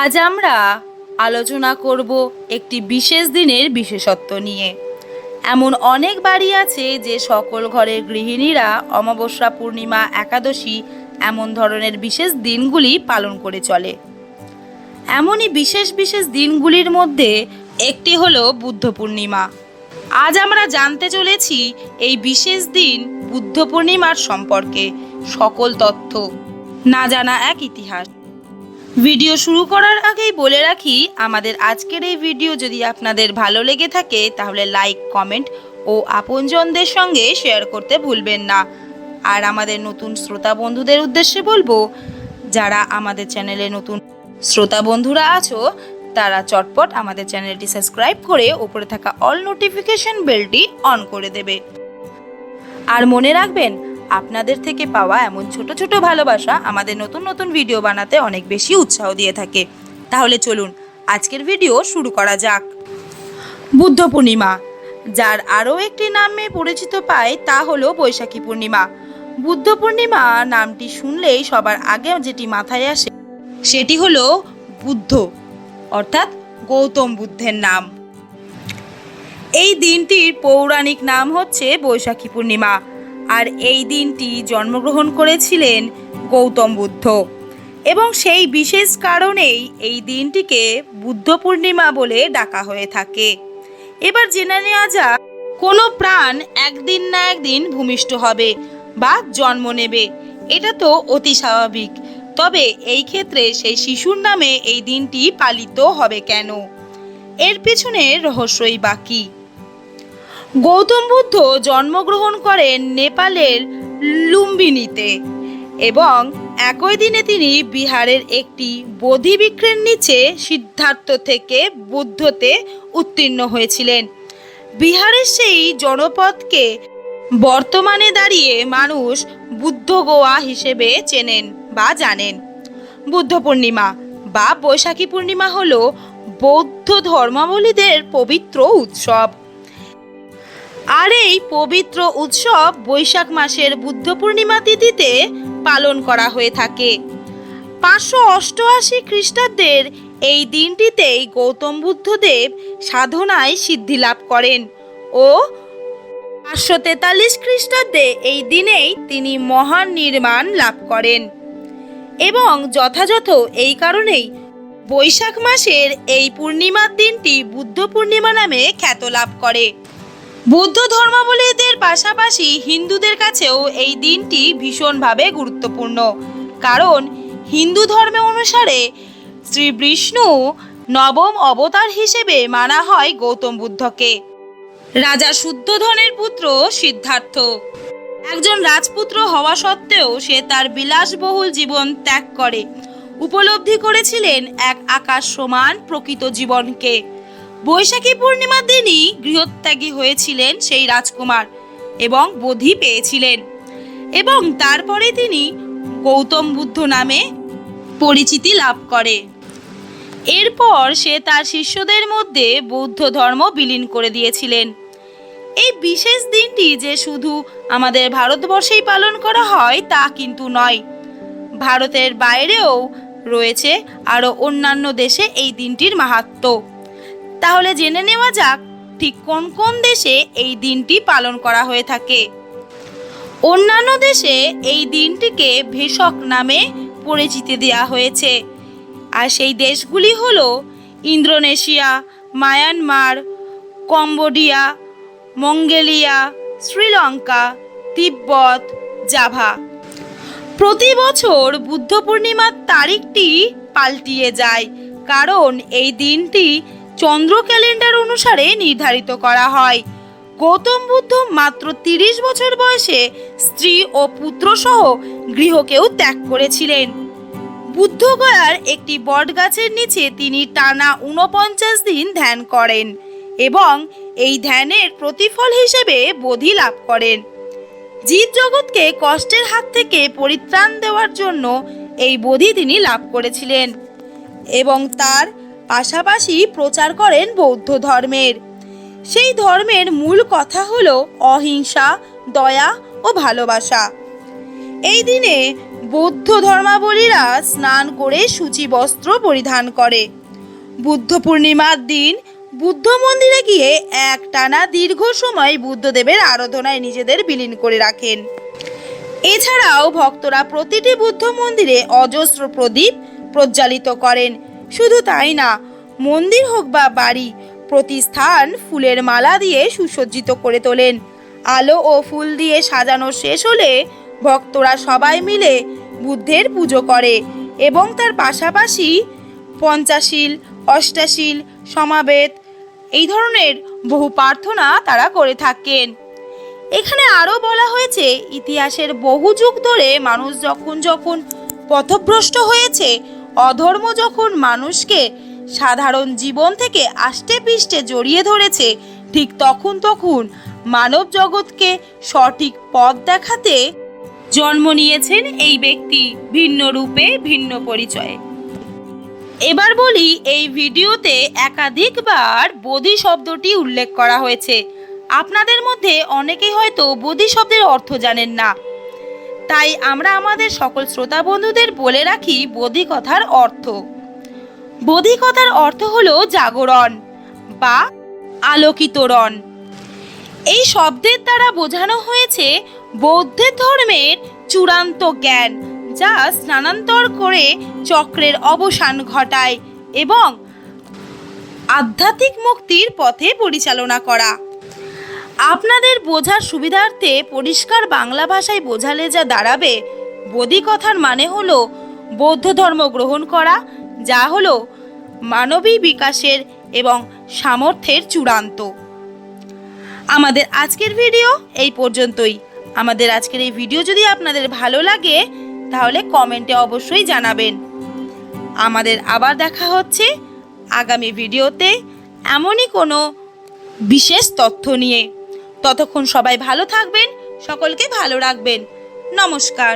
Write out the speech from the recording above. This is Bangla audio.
আজ আমরা আলোচনা করব একটি বিশেষ দিনের বিশেষত্ব নিয়ে। এমন অনেক বাড়ি আছে যে সকল ঘরের গৃহিণীরা অমাবস্যা পূর্ণিমা একাদশী এমন ধরনের বিশেষ দিনগুলি পালন করে চলে। এমনই বিশেষ বিশেষ দিনগুলির মধ্যে একটি হলো বুদ্ধ পূর্ণিমা। আজ আমরা জানতে চলেছি এই বিশেষ দিন বুদ্ধ পূর্ণিমার সম্পর্কে সকল তথ্য। না জানা এক ইতিহাস। ভিডিও শুরু করার আগেই বলে রাখি, আমাদের আজকের এই ভিডিও যদি আপনাদের ভালো লেগে থাকে, তাহলে লাইক, কমেন্ট ও আপনজনদের সঙ্গে শেয়ার করতে ভুলবেন না। আর আমাদের নতুন শ্রোতা বন্ধুদের উদ্দেশ্যে বলব, যারা আমাদের চ্যানেলে নতুন শ্রোতা বন্ধুরা আছো, তারা চটপট আমাদের চ্যানেলটি সাবস্ক্রাইব করে ওপরে থাকা অল নোটিফিকেশন বেলটি অন করে দেবে। আর মনে রাখবেন আপনাদের থেকে পাওয়া এমন ছোট ছোট ভালোবাসা আমাদের নতুন নতুন ভিডিও বানাতে অনেক বেশি উৎসাহ দিয়ে থাকে। তাহলে চলুন, আজকের ভিডিও শুরু করা যাক। বুদ্ধ পূর্ণিমা, যার আরও একটি নামে পরিচিত পায় তা হলো বৈশাখী পূর্ণিমা। বুদ্ধ পূর্ণিমা নামটি শুনলেই সবার আগে যেটি মাথায় আসে, সেটি হলো বুদ্ধ, অর্থাৎ গৌতম বুদ্ধের নাম। এই দিনটির পৌরাণিক নাম হচ্ছে বৈশাখী পূর্ণিমা। আর এই দিনটি জন্মগ্রহণ করেছিলেন গৌতম বুদ্ধ। এবং সেই বিশেষ কারণেই এই দিনটিকে বুদ্ধ পূর্ণিমা বলে ডাকা হয়ে থাকে। এবার জেনে নেওয়া যাক, কোনো প্রাণ একদিন না একদিন ভূমিষ্ঠ হবে বা জন্ম নেবে। এটা তো অতি স্বাভাবিক। তবে এই ক্ষেত্রে সেই শিশুর নামে এই দিনটি পালিত হবে কেন? এর পিছনে রহস্যই বাকি। গৌতম বুদ্ধ জন্মগ্রহণ করেন নেপালের লুম্বিনীতে এবং একই দিনে তিনি বিহারের একটি বোধি বৃক্ষের নিচে সিদ্ধার্থ থেকে বুদ্ধতে উত্তীর্ণ হয়েছিলেন। বিহারের সেই জনপদকে বর্তমানে দাঁড়িয়ে মানুষ বুদ্ধ গোয়া হিসেবে চেনেন বা জানেন। বুদ্ধ পূর্ণিমা বা বৈশাখী পূর্ণিমা হল বৌদ্ধ ধর্মাবলীদের পবিত্র উৎসব। আর এই পবিত্র উৎসব বৈশাখ মাসের বুদ্ধ পূর্ণিমা তিথিতে পালন করা হয়ে থাকে। পাঁচশো অষ্টআশি খ্রিস্টাব্দের এই দিনটিতেই গৌতম বুদ্ধদেব সাধনায় সিদ্ধি লাভ করেন ও পাঁচশো তেতাল্লিশ খ্রিস্টাব্দে এই দিনেই তিনি মহান নির্মাণ লাভ করেন। এবং যথাযথ এই কারণেই বৈশাখ মাসের এই পূর্ণিমার দিনটি বুদ্ধ পূর্ণিমা নামে খ্যাত লাভ করে। বৌদ্ধ ধর্মাবলীদের পাশাপাশি হিন্দুদের কাছেও এই দিনটি ভীষণভাবে গুরুত্বপূর্ণ। কারণ হিন্দু ধর্মে অনুসারে শ্রী বিষ্ণু নবম অবতার হিসেবে মানা হয় গৌতম বুদ্ধকে। রাজা শুদ্ধধনের পুত্র সিদ্ধার্থ। একজন রাজপুত্র হওয়া সত্ত্বেও সে তার বিলাসবহুল জীবন ত্যাগ করে। উপলব্ধি করেছিলেন এক আকাশ সমান প্রকৃত জীবনকে। বৈশাখী পূর্ণিমার দিনই গৃহত্যাগী হয়েছিলেন সেই রাজকুমার এবং বোধি পেয়েছিলেন। এবং তারপরে তিনি গৌতম বুদ্ধ নামে পরিচিতি লাভ করে। এরপর সে তার শিষ্যদের মধ্যে বৌদ্ধ ধর্ম বিলীন করে দিয়েছিলেন। এই বিশেষ দিনটি যে শুধু আমাদের ভারতবর্ষেই পালন করা হয় তা কিন্তু নয়। ভারতের বাইরেও রয়েছে আরও অন্যান্য দেশে এই দিনটির মাহাত্ম্য তাহলে জেনে নেওয়া যাক, ঠিক কোন কোন দেশে এই দিনটি পালন করা হয়ে থাকে। অন্যান্য দেশে এই দিনটিকে ভেষক নামে পরিচিতি দেওয়া হয়েছে। আর সেই দেশগুলি হল Indonesia, Myanmar, Cambodia, Mongolia, Sri Lanka, Tibet, Java. প্রতি বছর বুদ্ধ পূর্ণিমার তারিখটি পাল্টিয়ে যায়, কারণ এই দিনটি চন্দ্র ক্যালেন্ডার অনুসারে নির্ধারিত করা হয়। গৌতম বুদ্ধ মাত্র তিরিশ বছর বয়সে স্ত্রী ও পুত্রসহ গৃহকেও ত্যাগ করেছিলেন। বুদ্ধগয়ার একটি বটগাছের নিচে তিনি টানা ঊনপঞ্চাশ দিন ধ্যান করেন এবং এই ধ্যানের প্রতিফল হিসেবে বোধি লাভ করেন। জীব জগৎকে কষ্টের হাত থেকে পরিত্রাণ দেওয়ার জন্য এই বোধি তিনি লাভ করেছিলেন এবং তার পাশাপাশি প্রচার করেন বৌদ্ধ ধর্মের। সেই ধর্মের মূল কথা হল অহিংসা, দয়া ও ভালোবাসা। এই দিনে বৌদ্ধ ধর্মাবলীরা স্নান করে সূচি বস্ত্র পরিধান করে। বুদ্ধ পূর্ণিমার দিন বুদ্ধ মন্দিরে গিয়ে এক টানা দীর্ঘ সময় বুদ্ধদেবের আরাধনায় নিজেদের বিলীন করে রাখেন। এছাড়াও ভক্তরা প্রতিটি বুদ্ধ মন্দিরে অজস্র প্রদীপ প্রজ্বালিত করেন। শুধু তাই না, মন্দির হোক বা বাড়ি প্রতি স্থান ফুলের মালা দিয়ে সুসজ্জিত করে তোলেন। আলো ও ফুল দিয়ে সাজানো শেষ হলে ভক্তরা সবাই মিলে বুদ্ধের পুজো করে এবং তার পাশাপাশি পঞ্চাশীল, অষ্টাশীল, সমাবেত, এই ধরনের বহু প্রার্থনা তারা করে থাকেন। এখানে আরও বলা হয়েছে, ইতিহাসের বহু যুগ ধরে মানুষ যখন যখন পথভ্রষ্ট হয়েছে অধর্ম যখন মানুষকে সাধারণ জীবন থেকে আষ্টে পিষ্টে জড়িয়ে ধরেছে, ঠিক তখন তখন মানব জগৎকে সঠিক পথ দেখাতে জন্ম নিয়েছেন এই ব্যক্তি ভিন্ন রূপে, ভিন্ন পরিচয়ে। এবার বলি, এই ভিডিওতে একাধিকবার বোধি শব্দটি উল্লেখ করা হয়েছে। আপনাদের মধ্যে অনেকেই হয়তো বোধি শব্দের অর্থ জানেন না। তাই আমরা আমাদের সকল শ্রোতা বন্ধুদের বলে রাখি বোধিকথার অর্থ। বোধিকথার অর্থ হলো জাগরণ বা আলোকিতরণ। এই শব্দের দ্বারা বোঝানো হয়েছে বৌদ্ধ ধর্মের চূড়ান্ত জ্ঞান যা স্নানান্তর করে চক্রের অবসান ঘটায় এবং আধ্যাত্মিক মুক্তির পথে পরিচালনা করা। আপনাদের বোঝার সুবিধার্থে পরিষ্কার বাংলা ভাষায় বোঝালে যা দাঁড়াবে, বোধি কথার মানে হলো বৌদ্ধ ধর্ম গ্রহণ করা, যা হলো মানবী বিকাশের এবং সামর্থ্যের চূড়ান্ত। আমাদের আজকের ভিডিও এই পর্যন্তই। আমাদের আজকের এই ভিডিও যদি আপনাদের ভালো লাগে, তাহলে কমেন্টে অবশ্যই জানাবেন। আমাদের আবার দেখা হচ্ছে আগামী ভিডিওতে এমনই কোনো বিশেষ তথ্য নিয়ে। ততক্ষণ সবাই ভালো থাকবেন সকলকে ভালো রাখবেন। নমস্কার।